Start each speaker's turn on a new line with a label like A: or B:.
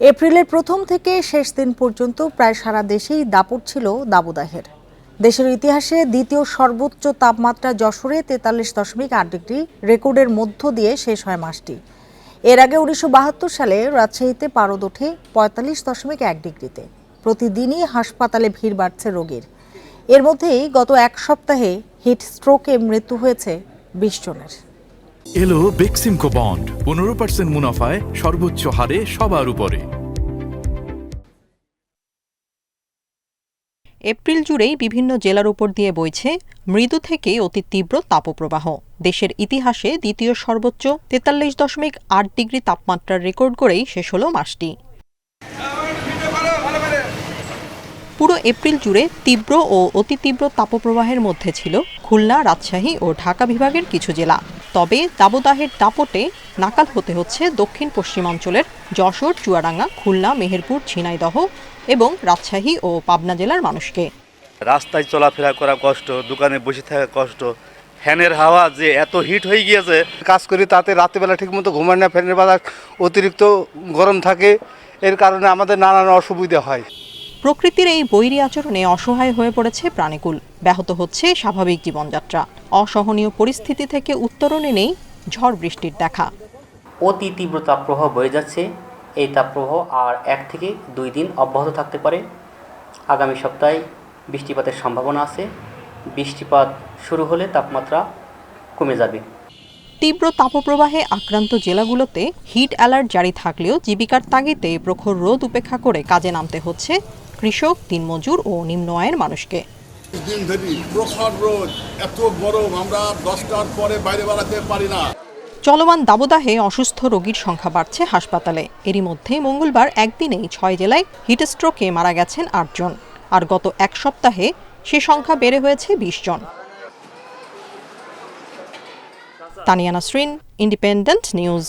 A: এপ্রিলের প্রথম থেকে শেষ দিন পর্যন্ত প্রায় সারা দেশেই দাপট ছিল দাবদাহের। দেশের ইতিহাসে দ্বিতীয় সর্বোচ্চ তাপমাত্রা যশোরে তেতাল্লিশ দশমিক আট ডিগ্রি, রেকর্ডের মধ্য দিয়ে শেষ হয় মাসটি। এর আগে উনিশশো বাহাত্তর সালে রাজশাহীতে পারদ ওঠে পঁয়তাল্লিশ দশমিক এক ডিগ্রিতে। প্রতিদিনই হাসপাতালে ভিড় বাড়ছে রোগীর। এর মধ্যেই গত এক সপ্তাহে হিট স্ট্রোকে মৃত্যু হয়েছে বিশ জনের।
B: এলো বেক্সিমকো বন্ড। পনেরো পার্সেন্ট মুনাফায় সর্বোচ্চ হারে সবার উপরে।
C: এপ্রিল জুড়েই বিভিন্ন জেলার উপর দিয়ে বইছে মৃদু থেকে অতি তীব্র তাপপ্রবাহ। দেশের ইতিহাসে দ্বিতীয় সর্বোচ্চ তেতাল্লিশ দশমিক আট ডিগ্রি তাপমাত্রার রেকর্ড করেই শেষ হল মাসটি। পুরো এপ্রিল জুড়ে তীব্র ও অতি তীব্র তাপপ্রবাহের মধ্যে ছিল খুলনা, রাজশাহী ও ঢাকা বিভাগের কিছু জেলা। তবে দাবদাহের দাপটে নাকাল হতে হচ্ছে দক্ষিণ পশ্চিমাঞ্চলের যশোর চুয়াডাঙ্গা খুলনা মেহেরপুর ঝিনাইদহ এবং রাজশাহী ও পাবনা জেলার মানুষকে।
D: রাস্তায় চলাফেরা করা কষ্ট দোকানে বসে থাকা কষ্ট ফ্যানের হাওয়া যে এত হিট হয়ে গিয়েছে।
E: কাজ করি তাতে রাত্রিবেলা ঠিকমতো ঘুমায় না ফ্যানের বাতাস অতিরিক্ত গরম থাকে এর কারণে আমাদের নানান অসুবিধা হয়।
C: প্রকৃতির এই বৈরী আচরণে অসহায় হয়ে পড়েছে প্রাণীকুল। ব্যাহত হচ্ছে স্বাভাবিক জীবনযাত্রা। অসহনীয় পরিস্থিতি থেকে উত্তরণে নেই ঝড় বৃষ্টির দেখা।
F: অতি তীব্র তাপপ্রবাহ বয়ে যাচ্ছে। এই তাপপ্রবাহ আর এক থেকে দুই দিন অব্যাহত থাকতে পারে। আগামী সপ্তাহে বৃষ্টিপাতের সম্ভাবনা আছে। বৃষ্টিপাত শুরু হলে তাপমাত্রা কমে যাবে।
C: তীব্র তাপপ্রবাহে আক্রান্ত জেলাগুলোতে হিট অ্যালার্ট জারি থাকলেও জীবিকার তাগিদে প্রখর রোদ উপেক্ষা করে কাজে নামতে হচ্ছে কৃষক দিনমজুর ও নিম্ন আয়ের মানুষকে।
G: দিন প্রখর রোদ, এত গরম, আমরা দশটার পরে বাইরে বেড়াতে পারি না।
C: চলমান দাবদাহে অসুস্থ রোগীর সংখ্যা বাড়ছে হাসপাতালে। এরই মধ্যে মঙ্গলবার একদিনেই ছয় জেলায় হিটস্ট্রোকে মারা গেছেন আটজন আর গত এক সপ্তাহে সে সংখ্যা বেড়ে হয়েছে বিশ জন। Tania Nasrin Independent News